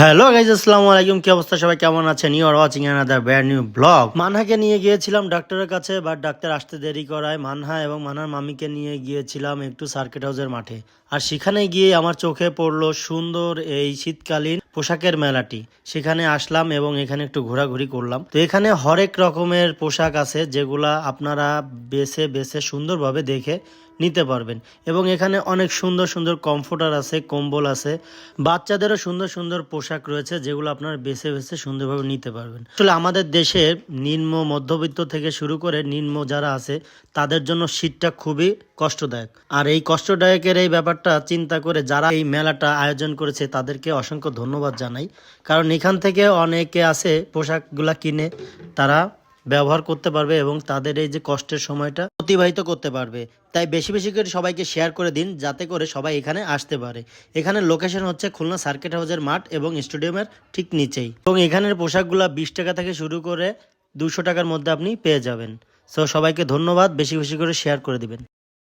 Hello guys আসসালামু আলাইকুম। কি অবস্থা? সবাই কেমন আছেন? You are watching another brand new blog মানহাকে নিয়ে গিয়েছিলাম ডাক্তারের কাছে বাট ডাক্তার আসতে দেরি করায়। মানহা এবং মানহার মামিকে নিয়ে গিয়েছিলাম একটু সার্কিট হাউসের মাঠে। আর সেখানে গিয়ে আমার চোখে পড়ল সুন্দর এই শীতকালীন পোশাকের মেলাটি। সেখানে আসলাম এবং এখানে একটু ঘোরাঘুরি করলাম। তো এখানে হরেক রকমের পোশাক আছে যেগুলা আপনারা বেছে বেছে সুন্দরভাবে দেখে নিতে পারবেন। এবং এখানে অনেক সুন্দর সুন্দর কমফোর্টার আছে, কম্বল আছে। বাচ্চাদেরও সুন্দর সুন্দর পোশাক রয়েছে, যেগুলো আপনারা বেছে বেছে সুন্দরভাবে নিতে পারবেন। আসলে আমাদের দেশে নিম্ন মধ্যবিত্ত থেকে শুরু করে নিম্ন যারা আছে, তাদের জন্য শীতটা খুবই কষ্টদায়ক। আর এই কষ্টদায়কের এই ব্যাপারটা চিন্তা করে যারা এই মেলাটা আয়োজন করেছে, তাদেরকে অসংখ্য ধন্যবাদ জানাই। কারণ এখান থেকে অনেকে আছে, পোশাকগুলা কিনে তারা ব্যবহার করতে পারবে এবং তাদের এই যে কষ্টের সময়টা অতিবাহিত করতে পারবে। তাই বেশি বেশি করে সবাইকে শেয়ার করে দিন, যাতে করে সবাই এখানে আসতে পারে। এখানে লোকেশন হচ্ছে খুলনা সার্কিট হাউসের মাঠ এবং স্টেডিয়ামের ঠিক নিচেই। এবং এখানের পোশাকগুলা বিশ টাকা থেকে শুরু করে দুশো টাকার মধ্যে আপনি পেয়ে যাবেন। সো সবাইকে ধন্যবাদ, বেশি বেশি করে শেয়ার করে দিবেন।